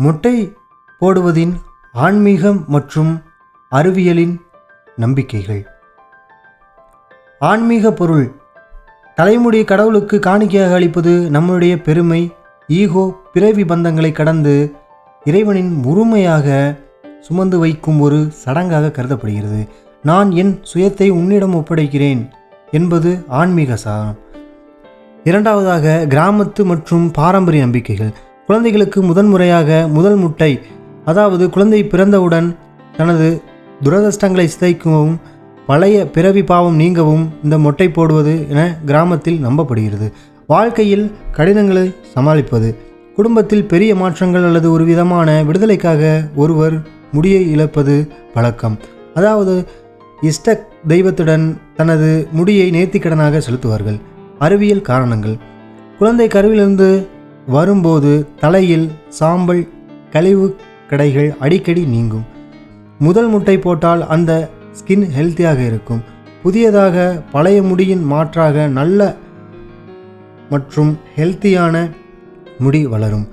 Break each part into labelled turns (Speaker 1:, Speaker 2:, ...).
Speaker 1: முட்டை போடுவதின் ஆன்மீகம் மற்றும் அறிவியலின் நம்பிக்கைகள். ஆன்மீக பொருள். தலைமுடி கடவுளுக்கு காணிக்கையாக அளிப்பது நம்முடைய பெருமை ஈகோ பிறவி பந்தங்களை கடந்து இறைவனின் முழுமையாக சுமந்து வைக்கும் ஒரு சடங்காக கருதப்படுகிறது. நான் என் சுயத்தை உன்னிடம் ஒப்படைக்கிறேன் என்பது ஆன்மீக சாரம். இரண்டாவதாக கிராமத்து மற்றும் பாரம்பரிய நம்பிக்கைகள். குழந்தைகளுக்கு முதன்முறையாக முதல் முட்டை அதாவது குழந்தை பிறந்தவுடன் தனது துரதிர்ஷ்டங்களை சிதைக்கவும் பழைய பிறவி பாவம் நீங்கவும் இந்த மொட்டை போடுவது என கிராமத்தில் நம்பப்படுகிறது. வாழ்க்கையில் கடினங்களை சமாளிப்பது குடும்பத்தில் பெரிய மாற்றங்கள் அல்லது ஒரு விதமான விடுதலைக்காக ஒருவர் முடியை இழப்பது வழக்கம். அதாவது இஷ்ட தெய்வத்துடன் தனது முடியை நேர்த்திக்கடனாக செலுத்துவார்கள். அறிவியல் காரணங்கள். குழந்தை கருவிலிருந்து வரும்போது தலையில் சாம்பல் கழிவு கடைகள் அடிக்கடி நீங்கும். முதல் முட்டை போட்டால் அந்த ஸ்கின் ஹெல்த்தியாக இருக்கும். புதியதாக பழைய முடியின் மாற்றாக நல்ல மற்றும் ஹெல்த்தியான முடி வளரும்.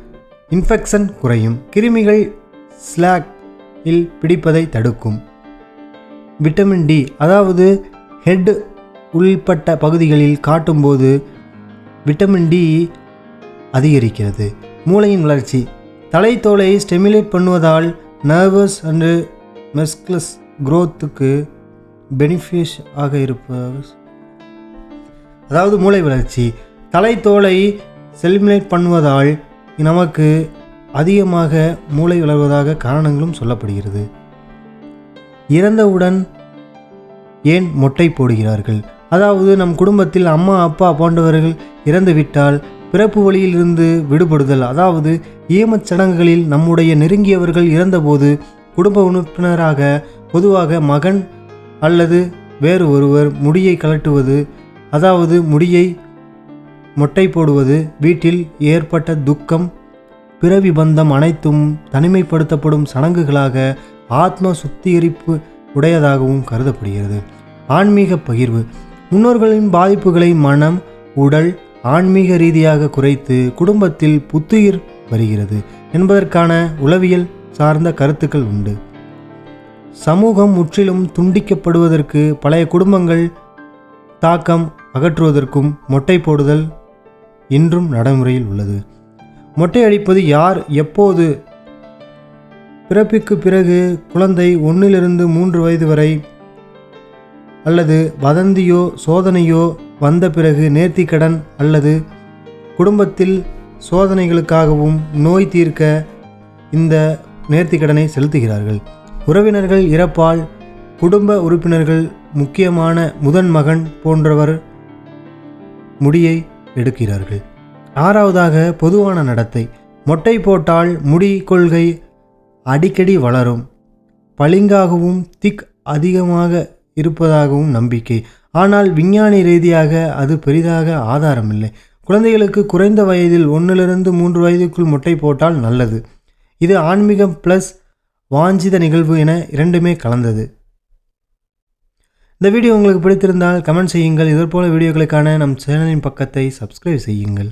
Speaker 1: இன்ஃபெக்ஷன் குறையும். கிருமிகள் ஸ்லாக் இல் பிடிப்பதை தடுக்கும். விட்டமின் டி அதாவது ஹெட் உள்பட்ட பகுதிகளில் காட்டும்போது விட்டமின் டி அதிகரிக்கிறது. மூளையின் வளர்ச்சி. தலைத்தோலை ஸ்டெமுலேட் பண்ணுவதால் நர்வஸ் அண்டு மெஸ்க்லஸ் குரோத்துக்கு பெனிஃபிஷ் ஆக இருப்ப அதாவது மூளை வளர்ச்சி. தலைத்தோலை செலிமினேட் பண்ணுவதால் நமக்கு அதிகமாக மூளை வளர்வதாக காரணங்களும் சொல்லப்படுகிறது. இறந்தவுடன் ஏன் மொட்டை போடுகிறார்கள்? அதாவது நம் குடும்பத்தில் அம்மா அப்பா போன்றவர்கள் இறந்துவிட்டால் பிறப்பு வழியிலிருந்து விடுபடுதல். அதாவது ஈமச் சடங்குகளில் நம்முடைய நெருங்கியவர்கள் இறந்தபோது குடும்ப உறுப்பினராக பொதுவாக மகன் அல்லது வேறு ஒருவர் முடியை கலட்டுவது அதாவது முடியை மொட்டை போடுவது வீட்டில் ஏற்பட்ட துக்கம் பிறவி பந்தம் அனைத்தும் தனிமைப்படுத்தப்படும் சடங்குகளாக ஆத்ம சுத்திகரிப்பு உடையதாகவும் கருதப்படுகிறது. ஆன்மீக பகிர்வு. முன்னோர்களின் பாதிப்புகளை மனம் உடல் ஆன்மீக ரீதியாக குறைத்து குடும்பத்தில் புத்துயிர் வருகிறது என்பதற்கான உளவியல் சார்ந்த கருத்துக்கள் உண்டு. சமூகம் முற்றிலும் துண்டிக்கப்படுவதற்கு பழைய குடும்பங்கள் தாக்கம் அகற்றுவதற்கும் மொட்டை போடுதல் இன்றும் நடைமுறையில் உள்ளது. மொட்டை அடிப்பது யார் எப்போது? பிறப்பிற்கு பிறகு குழந்தை ஒன்றிலிருந்து மூன்று வயது வரை அல்லது வதந்தியோ சோதனையோ வந்த பிறகு நேர்த்திக்கடன் அல்லது குடும்பத்தில் சோதனைகளுக்காகவும் நோய் தீர்க்க இந்த நேர்த்திக்கடனை செலுத்துகிறார்கள். உறவினர்கள் இறப்பால் குடும்ப உறுப்பினர்கள் முக்கியமான முதன் மகன் போன்றவர் முடியை எடுக்கிறார்கள். ஆறாவதாக பொதுவான நடத்தை. மொட்டை போட்டால் முடி கொள்கை அடிக்கடி வளரும். பளிங்காகவும் திக் அதிகமாக இருப்பதாகவும் நம்பிக்கை. ஆனால் விஞ்ஞானி ரீதியாக அது பெரிதாக ஆதாரமில்லை. குழந்தைகளுக்கு குறைந்த வயதில் ஒன்றிலிருந்து மூன்று வயதுக்குள் முட்டை போட்டால் நல்லது. இது ஆன்மீகம் ப்ளஸ் வாஞ்சித நிகழ்வு என இரண்டுமே கலந்தது. இந்த வீடியோ உங்களுக்கு பிடித்திருந்தால் கமெண்ட் செய்யுங்கள். இதற்போல வீடியோக்களுக்கான நம் சேனலின் பக்கத்தை சப்ஸ்கிரைப் செய்யுங்கள்.